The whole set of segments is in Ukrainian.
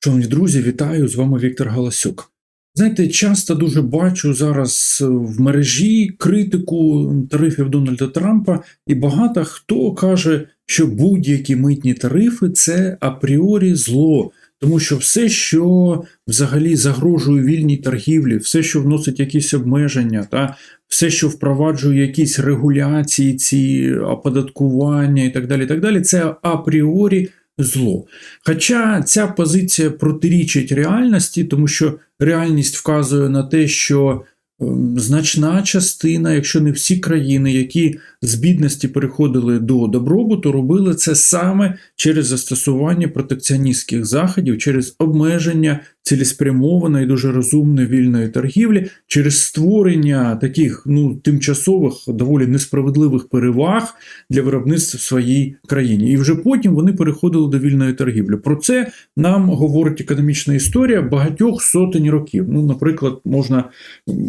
Шановні друзі, вітаю! З вами Віктор Галасюк. Знаєте, часто дуже бачу зараз в мережі критику тарифів Дональда Трампа, і багато хто каже, що будь-які митні тарифи це апріорі зло, тому що все, що взагалі загрожує вільній торгівлі, все, що вносить якісь обмеження, та все, що впроваджує якісь регуляції, ці оподаткування і так далі, і так далі, це апріорі зло. Хоча ця позиція протирічить реальності, тому що реальність вказує на те, що ем, значна частина, якщо не всі країни, які з бідності переходили до добробуту, робили це саме через застосування протекціоністських заходів, через обмеження цілеспрямованої, дуже розумної вільної торгівлі, через створення таких ну, тимчасових, доволі несправедливих переваг для виробництва в своїй країні. І вже потім вони переходили до вільної торгівлі. Про це нам говорить економічна історія багатьох сотень років. Ну, наприклад, можна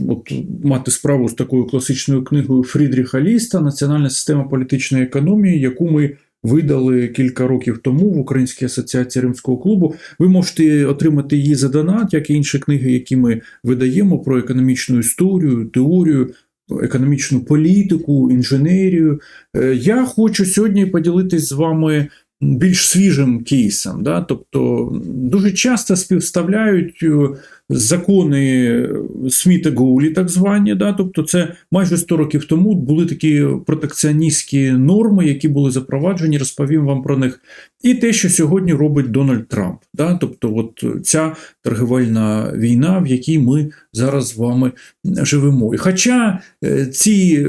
от, мати справу з такою класичною книгою Фрідріха Ліста Національна система політичної економії, яку ми видали кілька років тому в Українській асоціації Римського клубу. Ви можете отримати її за донат, як і інші книги, які ми видаємо про економічну історію, теорію. Економічну політику, інженерію. Е, я хочу сьогодні поділитись з вами більш свіжим кейсом. Да? Тобто дуже часто співставляють е, закони Сміта Гоулі, так звані. Да? Тобто, це майже 100 років тому були такі протекціоністські норми, які були запроваджені, розповім вам про них. І те, що сьогодні робить Дональд Трамп. Да? Тобто, от ця торгівельна війна, в якій ми зараз з вами живемо. І хоча е, ці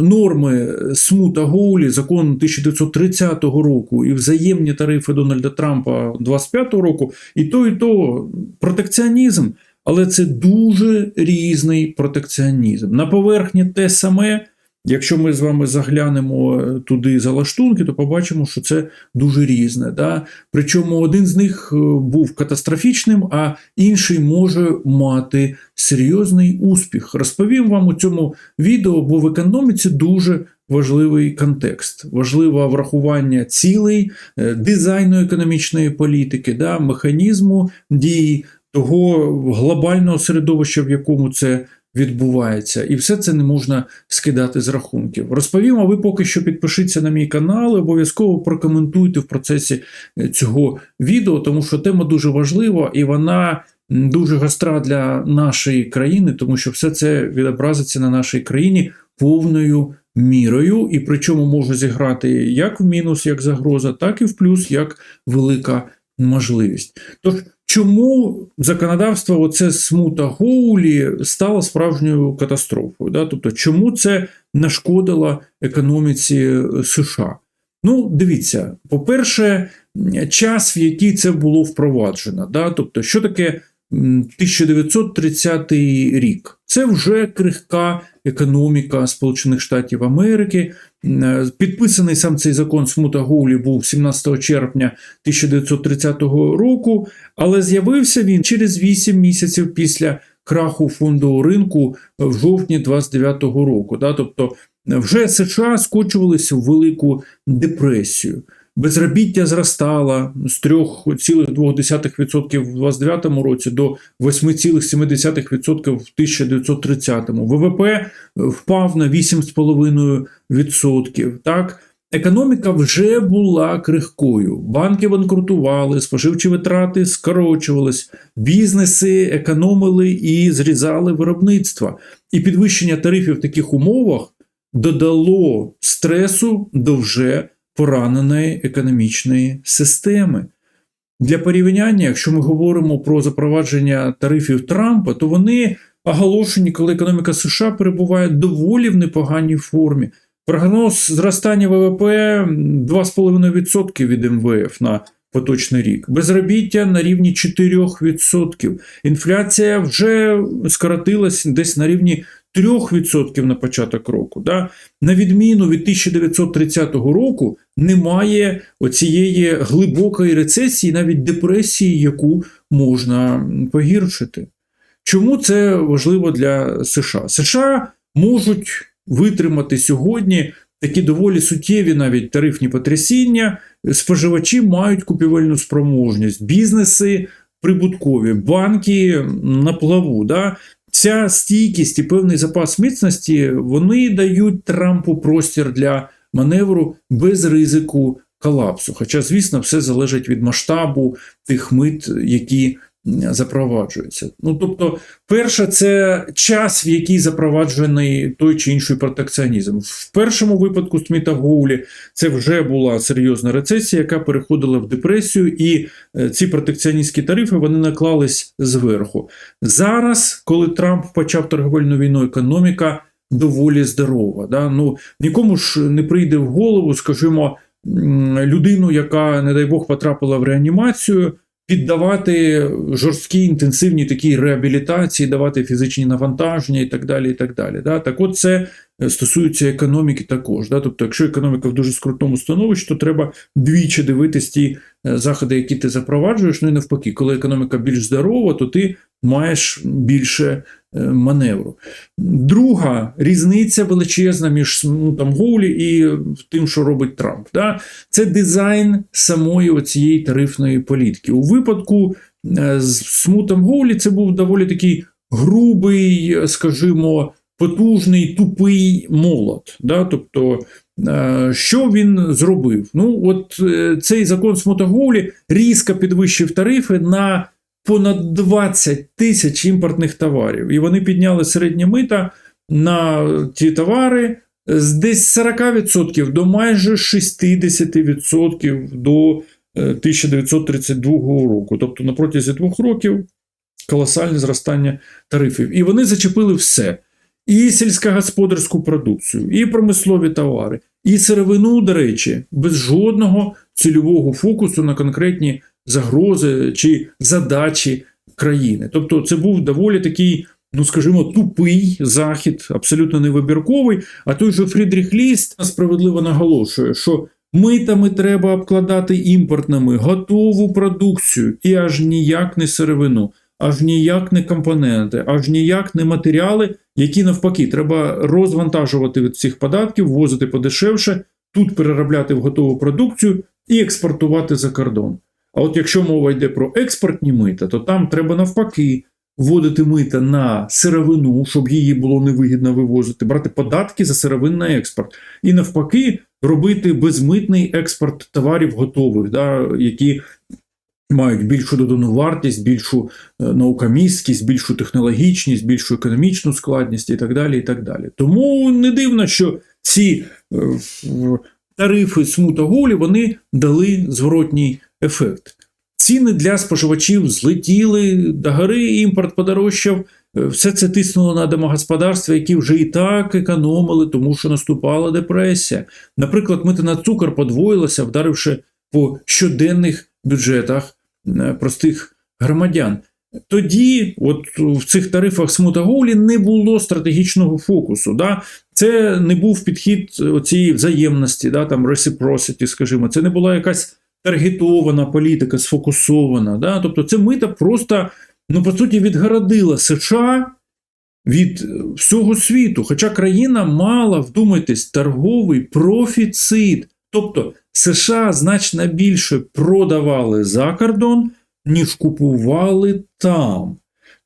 норми Смута Гоулі, закон 1930 року і взаємні тарифи Дональда Трампа 25 року, і то, і то протекціонізм, але це дуже різний протекціонізм. На поверхні те саме. Якщо ми з вами заглянемо туди за лаштунки, то побачимо, що це дуже різне. Да? Причому один з них був катастрофічним, а інший може мати серйозний успіх. Розповім вам у цьому відео, бо в економіці дуже важливий контекст, важливе врахування цілей, дизайну економічної політики, да? механізму дії того глобального середовища, в якому це відбувається, і все це не можна скидати з рахунків. Розповім, а ви поки що підпишіться на мій канал, і обов'язково прокоментуйте в процесі цього відео, тому що тема дуже важлива і вона. Дуже гостра для нашої країни, тому що все це відобразиться на нашій країні повною мірою, і причому може зіграти як в мінус, як загроза, так і в плюс, як велика можливість. Тож, чому законодавство, оце смута Гоулі, стало справжньою катастрофою? Да? Тобто, чому це нашкодило економіці США? Ну, дивіться, по-перше, час, в який це було впроваджено. Да? Тобто, що таке 1930 рік? Це вже крихка економіка Сполучених Штатів Америки. Підписаний сам цей закон Смута Гоулі був 17 червня 1930 року, але з'явився він через 8 місяців після краху фондового ринку в жовтні 29 року. Тобто вже США скочувалися в велику депресію. Безробіття зростало з 3,2% в 29 році до 8,7% в 1930. ВВП впав на 8,5%. Так? Економіка вже була крихкою. Банки банкрутували, споживчі витрати скорочувались, бізнеси економили і зрізали виробництва. І підвищення тарифів в таких умовах додало стресу до вже пораненої економічної системи. Для порівняння, якщо ми говоримо про запровадження тарифів Трампа, то вони оголошені, коли економіка США перебуває доволі в непоганій формі. Прогноз зростання ВВП 2,5% від МВФ на поточний рік, безробіття на рівні 4%. Інфляція вже скоротилась десь на рівні 3% на початок року. Да? На відміну від 1930 року, немає оцієї глибокої рецесії, навіть депресії, яку можна погіршити. Чому це важливо для США? США можуть витримати сьогодні такі доволі суттєві навіть тарифні потрясіння, споживачі мають купівельну спроможність, бізнеси прибуткові, банки на плаву. Да? Ця стійкість і певний запас міцності вони дають Трампу простір для маневру без ризику колапсу. Хоча, звісно, все залежить від масштабу тих мит, які запроваджуються. Ну, тобто, перше, це час, в який запроваджений той чи інший протекціонізм. В першому випадку Сміта Гоулі це вже була серйозна рецесія, яка переходила в депресію, і е, ці протекціоністські тарифи вони наклались зверху. Зараз, коли Трамп почав торговельну війну, економіка доволі здорова. Да? Ну, Нікому ж не прийде в голову, скажімо, людину, яка, не дай Бог, потрапила в реанімацію піддавати жорсткій інтенсивній такій реабілітації, давати фізичні навантаження і так далі. і Так далі. Да? Так от це е, стосується економіки також. Да? Тобто, якщо економіка в дуже скрутному становищі, то треба двічі дивитись ті е, заходи, які ти запроваджуєш. Ну і навпаки, коли економіка більш здорова, то ти маєш більше маневру. Друга різниця величезна між ну, там, Гоулі і тим, що робить Трамп. Да? Це дизайн самої цієї тарифної політики. У випадку е, з смутом Гоулі це був доволі такий грубий, скажімо, потужний, тупий молот. Да? Тобто, е, що він зробив? Ну, от цей закон смута Гоулі різко підвищив тарифи на понад 20 тисяч імпортних товарів. І вони підняли середнє мита на ті товари з десь 40% до майже 60% до 1932 е, року. Тобто на протязі двох років колосальне зростання тарифів. І вони зачепили все. І сільськогосподарську продукцію, і промислові товари, і сировину, до речі, без жодного цільового фокусу на конкретні загрози чи задачі країни. Тобто, це був доволі такий. Ну, скажімо, тупий захід, абсолютно невибірковий. А той же Фрідріх Ліст справедливо наголошує, що митами треба обкладати імпортними готову продукцію і аж ніяк не сировину, аж ніяк не компоненти, аж ніяк не матеріали, які навпаки треба розвантажувати від цих податків, ввозити подешевше, тут переробляти в готову продукцію і експортувати за кордон. А от якщо мова йде про експортні мита, то там треба навпаки вводити мита на сировину, щоб її було невигідно вивозити, брати податки за сировинний експорт, і навпаки, робити безмитний експорт товарів готових, да, які мають більшу додану вартість, більшу е, наукомісткість, більшу технологічність, більшу економічну складність і так далі. і так далі. Тому не дивно, що ці е, тарифи смутоголі вони дали зворотній ефект. Ціни для споживачів злетіли, до гори імпорт подорожчав. Е, все це тиснуло на домогосподарства, які вже і так економили, тому що наступала депресія. Наприклад, мити на цукор подвоїлося, вдаривши по щоденних бюджетах е, простих громадян. Тоді, от в цих тарифах Смутаголі не було стратегічного фокусу. Да? Це не був підхід цієї взаємності, да, там reciprocity, скажімо, це не була якась таргетована політика, сфокусована. Да? Тобто це мита просто, ну, по суті, відгородила США від всього світу. Хоча країна мала, вдумайтесь, торговий профіцит. Тобто США значно більше продавали за кордон, ніж купували там.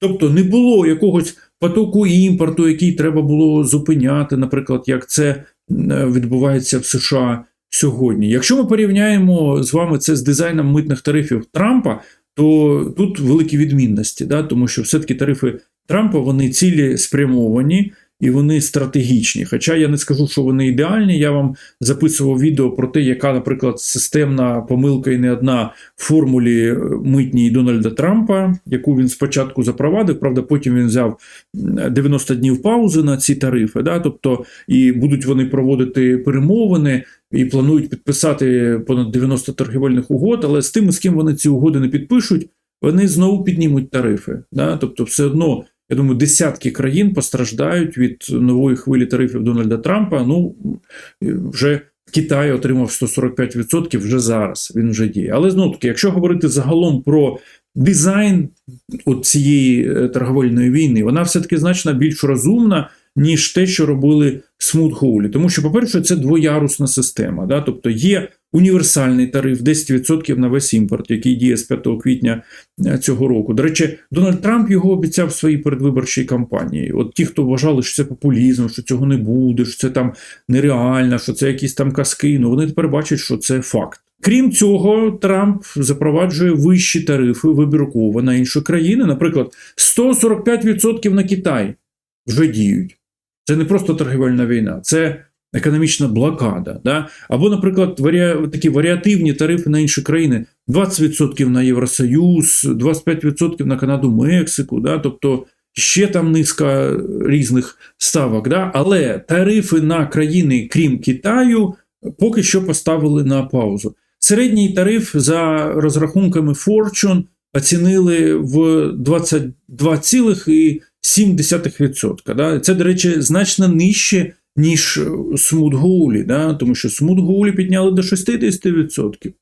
Тобто не було якогось потоку імпорту, який треба було зупиняти, наприклад, як це відбувається в США сьогодні. Якщо ми порівняємо з вами це з дизайном митних тарифів Трампа, то тут великі відмінності, да? тому що все-таки тарифи Трампа вони цілі спрямовані і вони стратегічні. Хоча я не скажу, що вони ідеальні. Я вам записував відео про те, яка, наприклад, системна помилка і не одна в формулі е, митній Дональда Трампа, яку він спочатку запровадив. Правда, потім він взяв 90 днів паузи на ці тарифи. Да? Тобто, і будуть вони проводити перемовини. І планують підписати понад 90 торгівельних угод, але з тими, з ким вони ці угоди не підпишуть, вони знову піднімуть тарифи. Да? Тобто, все одно я думаю, десятки країн постраждають від нової хвилі тарифів Дональда Трампа. Ну вже Китай отримав 145% вже зараз. Він вже діє. Але знову таки, якщо говорити загалом про дизайн от цієї е, торговельної війни, вона все таки значно більш розумна. Ніж те, що робили смут-гоулі. Тому що, по-перше, це двоярусна система. Да? Тобто є універсальний тариф 10% на весь імпорт, який діє з 5 квітня е, цього року. До речі, Дональд Трамп його обіцяв в своїй передвиборчій кампанії. От ті, хто вважали, що це популізм, що цього не буде, що це там нереально, що це якісь там казки. Ну вони тепер бачать, що це факт. Крім цього, Трамп запроваджує вищі тарифи вибірково на інші країни. Наприклад, 145% на Китай вже діють. Це не просто торгівельна війна, це економічна блокада. Да? Або, наприклад, варіа... такі варіативні тарифи на інші країни: 20% на Євросоюз, 25% на Канаду, Мексику. Да? Тобто ще там низка різних ставок. Да? Але тарифи на країни, крім Китаю, поки що поставили на паузу. Середній тариф за розрахунками Fortune оцінили в 22,7%. Да? Це, до речі, значно нижче, ніж смут-гоулі, да? тому що смут-гоулі підняли до 60%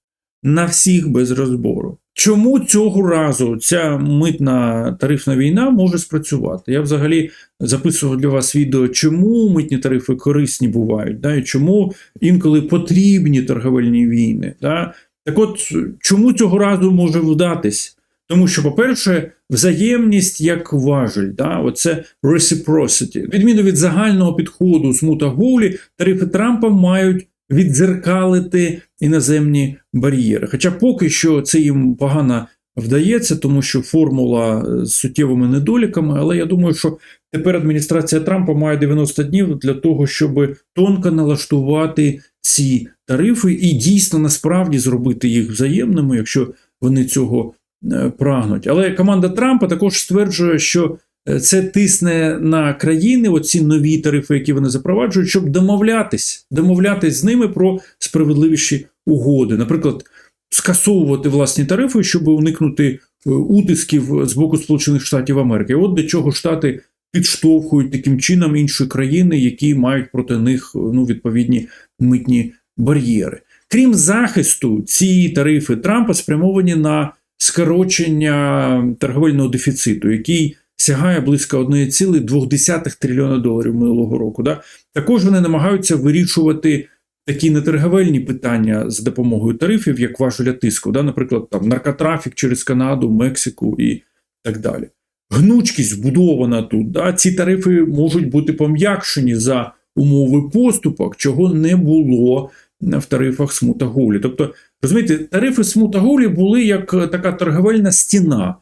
на всіх без розбору. Чому цього разу ця митна тарифна війна може спрацювати? Я взагалі записував для вас відео, чому митні тарифи корисні бувають, да, і чому інколи потрібні торговельні війни. Да? Так от, чому цього разу може вдатись? Тому що, по-перше, взаємність як важель, да? оце reciprocity. Відміну від загального підходу смута Гоулі, тарифи Трампа мають віддзеркалити іноземні бар'єри. Хоча поки що це їм погано вдається, тому що формула з суттєвими недоліками, але я думаю, що тепер адміністрація Трампа має 90 днів для того, щоб тонко налаштувати ці тарифи і дійсно насправді зробити їх взаємними, якщо вони цього е, прагнуть. Але команда Трампа також стверджує, що е, це тисне на країни, оці нові тарифи, які вони запроваджують, щоб домовлятись, домовлятись з ними про справедливіші угоди. Наприклад, скасовувати власні тарифи, щоб уникнути е, утисків з боку Сполучених Штатів Америки. От до чого штати підштовхують таким чином інші країни, які мають проти них ну, відповідні митні бар'єри. Крім захисту, ці тарифи Трампа спрямовані на скорочення торговельного дефіциту, який сягає близько 1,2 трильйона доларів минулого року. Да? Також вони намагаються вирішувати такі неторговельні питання з допомогою тарифів, як важеля тиску, да? наприклад, там наркотрафік через Канаду, Мексику і так далі. Гнучкість вбудована тут. Да? Ці тарифи можуть бути пом'якшені за умови поступок, чого не було в тарифах смута Гулі. Тобто, розумієте, тарифи смута Гулі були як така торговельна стіна,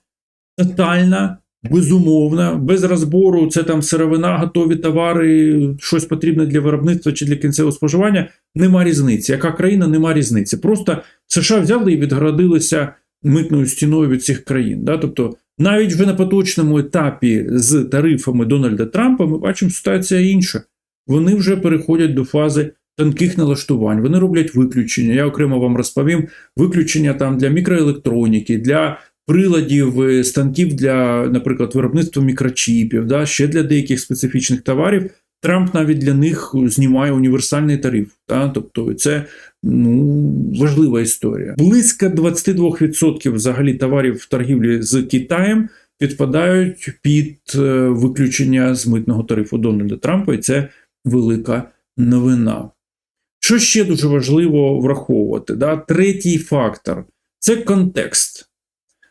тотальна, безумовна, без розбору. Це там сировина, готові товари, щось потрібне для виробництва чи для кінцевого споживання. Нема різниці. Яка країна, нема різниці. Просто США взяли і відгородилися митною стіною від цих країн. Да? Тобто, навіть вже на поточному етапі з тарифами Дональда Трампа ми бачимо ситуація інша. Вони вже переходять до фази тонких налаштувань. Вони роблять виключення. Я окремо вам розповім виключення там для мікроелектроніки, для приладів, е, станків для, наприклад, виробництва мікрочіпів, да, ще для деяких специфічних товарів. Трамп навіть для них знімає універсальний тариф. Да? Тобто це ну, важлива історія. Близько 22% взагалі товарів в торгівлі з Китаєм підпадають під е, виключення з митного тарифу Дональда Трампа, і це велика новина. Що ще дуже важливо враховувати? Да? Третій фактор це контекст.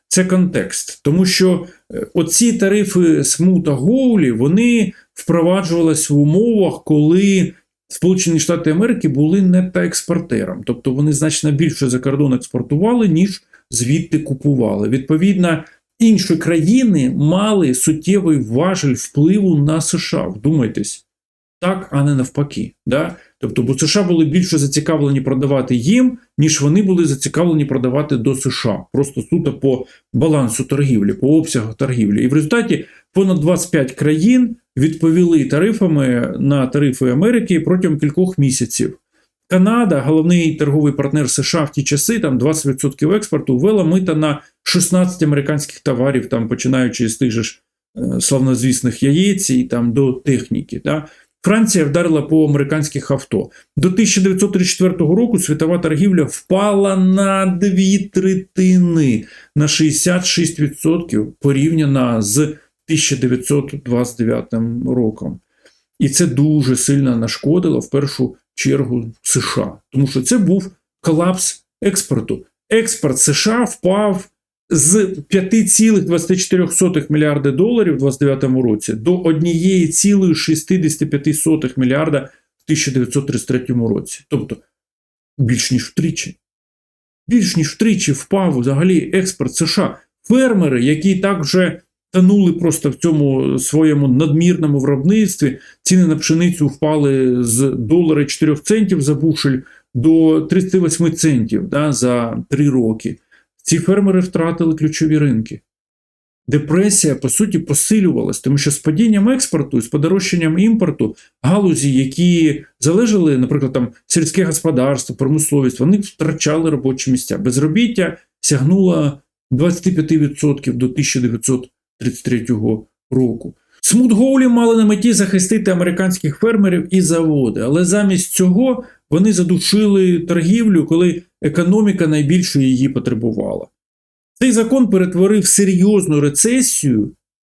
Це контекст, тому що е, оці тарифи смута Гоулі вони впроваджувалися в умовах, коли Сполучені Штати Америки були нетоекспортером, тобто вони значно більше за кордон експортували, ніж звідти купували. Відповідно, інші країни мали суттєвий важель впливу на США. Вдумайтесь, так, а не навпаки. Да? Тобто, бо США були більше зацікавлені продавати їм, ніж вони були зацікавлені продавати до США. Просто суто по балансу торгівлі, по обсягу торгівлі. І в результаті понад 25 країн відповіли тарифами на тарифи Америки протягом кількох місяців. Канада, головний торговий партнер США в ті часи, там 20% експорту, ввела мита на 16 американських товарів, там починаючи з тих же ж е, славнозвісних яєць і там до техніки. Да? Франція вдарила по американських авто. До 1934 року світова торгівля впала на дві третини на 66% порівняно з 1929 роком. І це дуже сильно нашкодило в першу чергу США, тому що це був колапс експорту. Експорт США впав з 5,24 мільярда доларів у 2029 році до 1,65 мільярда в 1933 році. Тобто більш ніж втричі. Більш ніж втричі впав взагалі експорт США. Фермери, які так вже тонули просто в цьому своєму надмірному виробництві, ціни на пшеницю впали з долара 4 центів за бушель до 38 центів да, за 3 роки. Ці фермери втратили ключові ринки. Депресія, по суті, посилювалась, тому що з падінням експорту, і з подорожчанням імпорту, галузі, які залежали, наприклад, там сільське господарство, промисловість, вони втрачали робочі місця. Безробіття сягнуло 25% до 1933 року. Смутгоулі мали на меті захистити американських фермерів і заводи, але замість цього вони задушили торгівлю, коли економіка найбільше її потребувала. Цей закон перетворив серйозну рецесію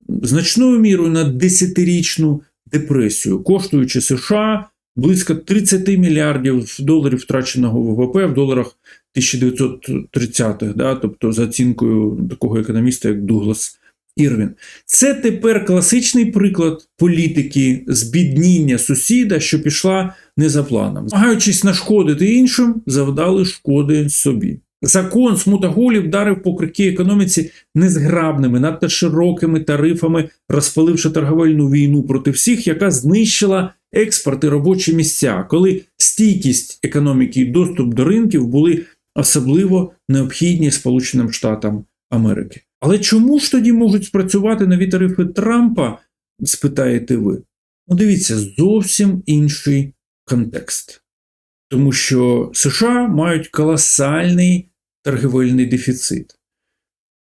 значною мірою на десятирічну депресію, коштуючи США близько 30 мільярдів доларів втраченого ВВП в доларах 1930-х, да, тобто за оцінкою такого економіста, як Дуглас Ірвін. Це тепер класичний приклад політики збідніння сусіда, що пішла не за планом. Намагаючись нашкодити іншим, завдали шкоди собі. Закон смутаголів вдарив по крикій економіці незграбними, надто широкими тарифами, розпаливши торговельну війну проти всіх, яка знищила експорт і робочі місця, коли стійкість економіки і доступ до ринків були особливо необхідні Сполученим Штатам Америки. Але чому ж тоді можуть спрацювати нові тарифи Трампа? спитаєте ви. Ну, дивіться, зовсім інший контекст. Тому що США мають колосальний торгівельний дефіцит.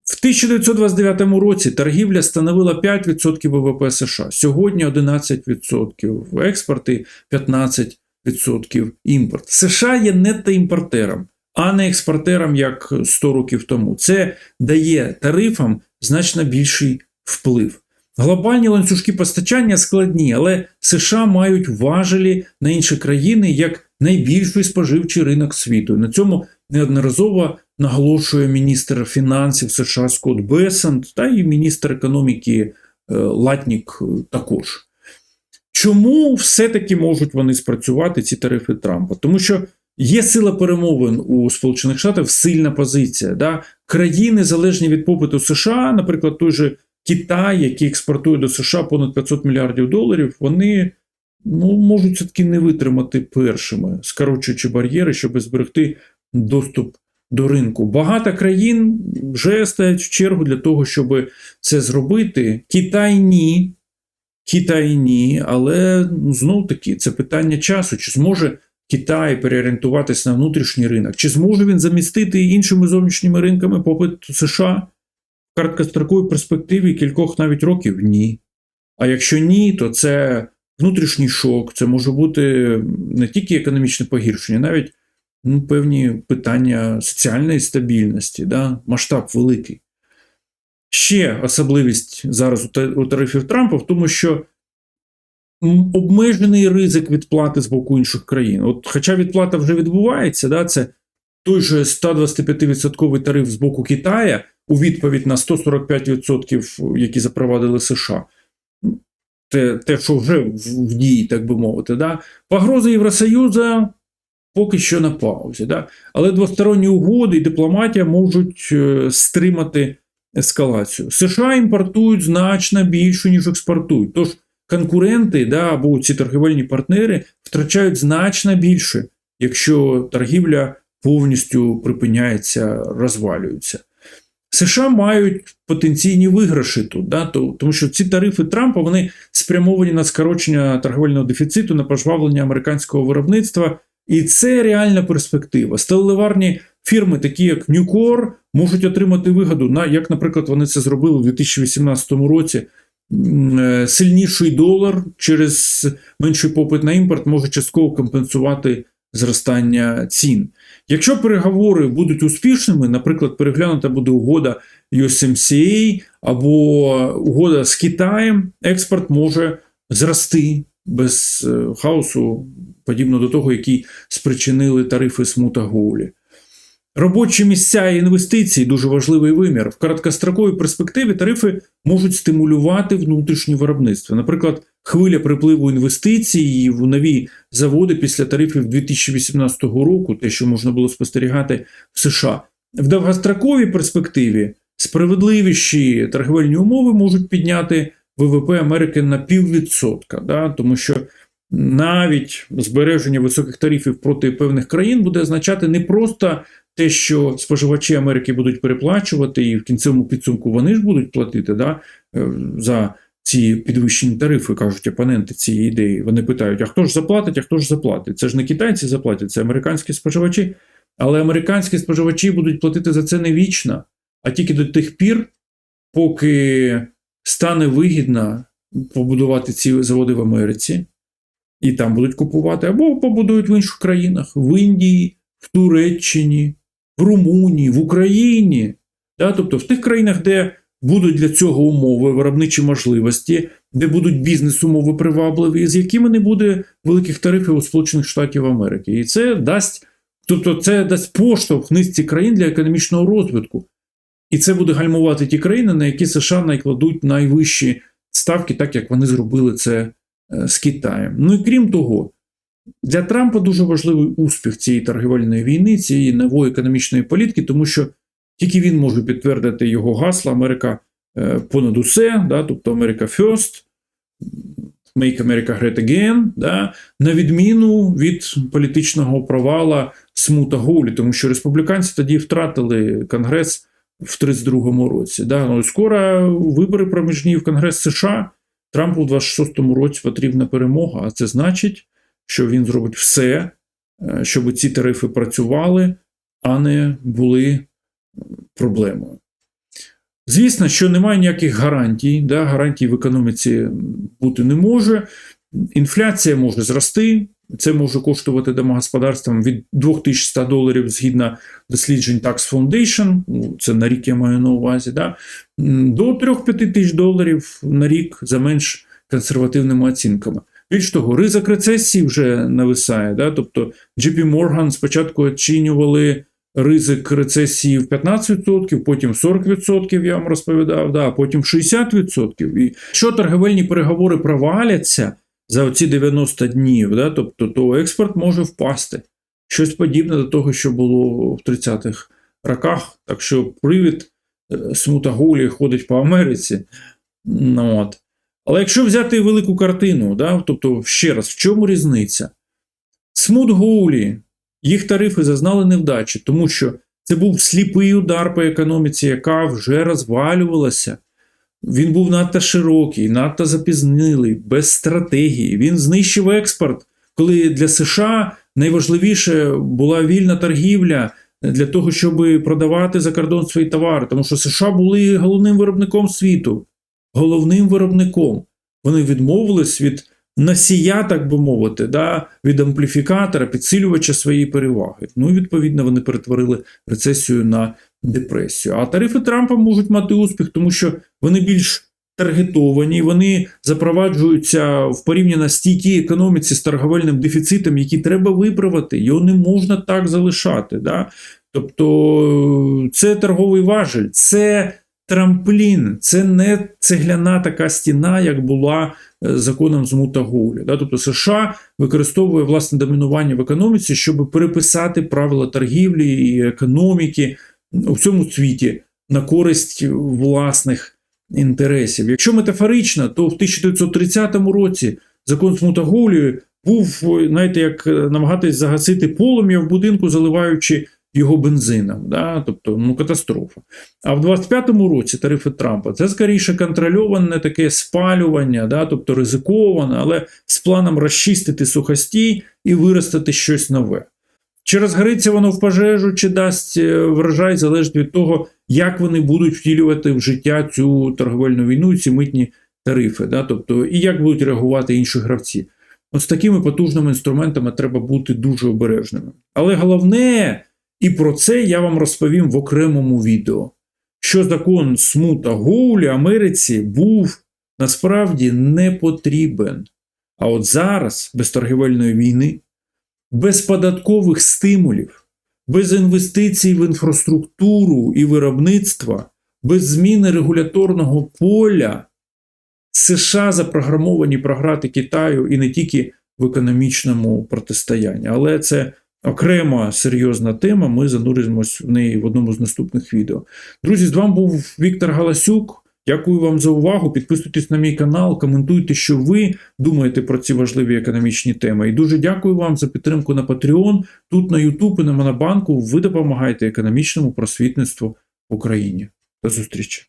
В 1929 році торгівля становила 5% ВВП США, сьогодні 11%, експорти 15% імпорт. США є нетоімпортером, а не експортером як 100 років тому. Це дає тарифам значно більший вплив. Глобальні ланцюжки постачання складні, але США мають важелі на інші країни як найбільший споживчий ринок світу. На цьому неодноразово наголошує міністр фінансів США Скотт Бесант та і міністр економіки Латнік також. Чому все-таки можуть вони спрацювати ці тарифи Трампа? Тому що є сила перемовин у Сполучених Штатах, сильна позиція. Да? Країни, залежні від попиту США, наприклад, той же Китай, який експортує до США понад 500 мільярдів доларів, вони ну, можуть все-таки не витримати першими, скорочуючи бар'єри, щоб зберегти доступ до ринку. Багато країн вже стоять в чергу для того, щоб це зробити. Китай ні. Китай ні, але ну, знов таки це питання часу. Чи зможе Китай переорієнтуватися на внутрішній ринок? Чи зможе він замістити іншими зовнішніми ринками попит США? Короткостроковій перспективі кількох навіть років ні. А якщо ні, то це внутрішній шок, це може бути не тільки економічне погіршення, навіть ну, певні питання соціальної стабільності, да? масштаб великий. Ще особливість зараз у тарифів Трампа в тому, що обмежений ризик відплати з боку інших країн. От, Хоча відплата вже відбувається, да, це той же 125% тариф з боку Китая у відповідь на 145%, які запровадили США. Те, те що вже в дії, так би мовити. Да? Погрози Євросоюзу поки що на паузі. Да? Але двосторонні угоди і дипломатія можуть стримати ескалацію. США імпортують значно більше, ніж експортують. Тож конкуренти да, або ці торгівельні партнери втрачають значно більше, якщо торгівля повністю припиняється, розвалюється. США мають потенційні виграші тут, да, тому що ці тарифи Трампа вони спрямовані на скорочення торговельного дефіциту, на пожвавлення американського виробництва, і це реальна перспектива. Сталеливарні фірми, такі як Нюкор, можуть отримати вигоду, на як, наприклад, вони це зробили у 2018 році. Е, сильніший долар через менший попит на імпорт може частково компенсувати зростання цін. Якщо переговори будуть успішними, наприклад, переглянута буде угода USMCA або угода з Китаєм, експорт може зрости без е, хаосу, подібно до того, який спричинили тарифи смута Гоулі. Робочі місця і інвестиції дуже важливий вимір. В короткостроковій перспективі тарифи можуть стимулювати внутрішнє виробництво. Наприклад, хвиля припливу інвестицій в нові заводи після тарифів 2018 року, те, що можна було спостерігати в США. В довгостроковій перспективі справедливіші торговельні умови можуть підняти ВВП Америки на піввідсотка, да? тому що навіть збереження високих тарифів проти певних країн буде означати не просто те, що споживачі Америки будуть переплачувати, і в кінцевому підсумку вони ж будуть платити да, е, за ці підвищені тарифи, кажуть опоненти цієї ідеї. Вони питають: а хто ж заплатить, а хто ж заплатить? Це ж не китайці заплатять, це американські споживачі. Але американські споживачі будуть платити за це не вічно, а тільки до тих пір, поки стане вигідно побудувати ці заводи в Америці, і там будуть купувати, або побудують в інших країнах: в Індії, в Туреччині, в Румунії, в Україні. Да? Тобто в тих країнах, де будуть для цього умови, виробничі можливості, де будуть бізнес-умови привабливі, з якими не буде великих тарифів у Сполучених Штатів Америки. І це дасть, тобто це дасть поштовх низці країн для економічного розвитку. І це буде гальмувати ті країни, на які США накладуть найвищі ставки, так як вони зробили це е, з Китаєм. Ну і крім того, для Трампа дуже важливий успіх цієї торгівельної війни, цієї нової економічної політики, тому що тільки він може підтвердити його гасла Америка е, понад усе, да, тобто Америка First, Make America Great Again, да, на відміну від політичного провала Смута Голі, тому що республіканці тоді втратили Конгрес в 32-му році. Да. Ну, скоро вибори проміжні в Конгрес США. Трампу в 26-му році потрібна перемога, а це значить, що він зробить все, е, щоб ці тарифи працювали, а не були проблемою. Звісно, що немає ніяких гарантій, да, гарантій в економіці бути не може. Інфляція може зрости, це може коштувати домогосподарствам від 2100 доларів згідно досліджень Tax Foundation, ну, це на рік я маю на увазі, да, до 3-5 тисяч доларів на рік за менш консервативними оцінками. Більш того, ризик рецесії вже нависає. Да? Тобто JP Morgan спочатку оцінювали ризик рецесії в 15%, потім 40%, я вам розповідав, да, потім 60%. І якщо торговельні переговори проваляться за оці 90 днів, да, тобто то експорт може впасти. Щось подібне до того, що було в 30-х роках. Так що привід е, смута Гулі ходить по Америці. Ну, от. Але якщо взяти велику картину, да, тобто, ще раз, в чому різниця? Смут Гоулі, їх тарифи зазнали невдачі, тому що це був сліпий удар по економіці, яка вже розвалювалася. Він був надто широкий, надто запізнилий, без стратегії. Він знищив експорт, коли для США найважливіше була вільна торгівля для того, щоб продавати за кордон свої товари, тому що США були головним виробником світу головним виробником. Вони відмовились від носія, так би мовити, да, від ампліфікатора, підсилювача своєї переваги. Ну і відповідно вони перетворили рецесію на депресію. А тарифи Трампа можуть мати успіх, тому що вони більш таргетовані, вони запроваджуються в порівняно стійкій економіці з торговельним дефіцитом, який треба виправити. Його не можна так залишати. Да? Тобто це торговий важель, це трамплін, це не цегляна така стіна, як була е, законом з Мутагулі. Да? Тобто США використовує власне домінування в економіці, щоб переписати правила торгівлі і економіки у всьому світі на користь власних інтересів. Якщо метафорично, то в 1930 році закон з Мутагулі був, знаєте, як намагатись загасити полум'я в будинку, заливаючи його бензином, да? тобто ну, катастрофа. А в 25-му році тарифи Трампа це скоріше контрольоване таке спалювання, да? тобто ризиковане, але з планом розчистити сухостій і виростити щось нове. Чи розгориться воно в пожежу, чи дасть е, врожай, залежить від того, як вони будуть втілювати в життя цю торговельну війну, ці митні тарифи, да? тобто, і як будуть реагувати інші гравці. От з такими потужними інструментами треба бути дуже обережними. Але головне і про це я вам розповім в окремому відео. Що закон смута Гоулі Америці був насправді не потрібен. А от зараз, без торгівельної війни, без податкових стимулів, без інвестицій в інфраструктуру і виробництва, без зміни регуляторного поля, США запрограмовані програти Китаю і не тільки в економічному протистоянні. Але це окрема серйозна тема. Ми зануримось в неї в одному з наступних відео. Друзі, з вами був Віктор Галасюк. Дякую вам за увагу. Підписуйтесь на мій канал, коментуйте, що ви думаєте про ці важливі економічні теми. І дуже дякую вам за підтримку на Patreon. Тут на YouTube і на Монобанку ви допомагаєте економічному просвітництву в Україні. До зустрічі!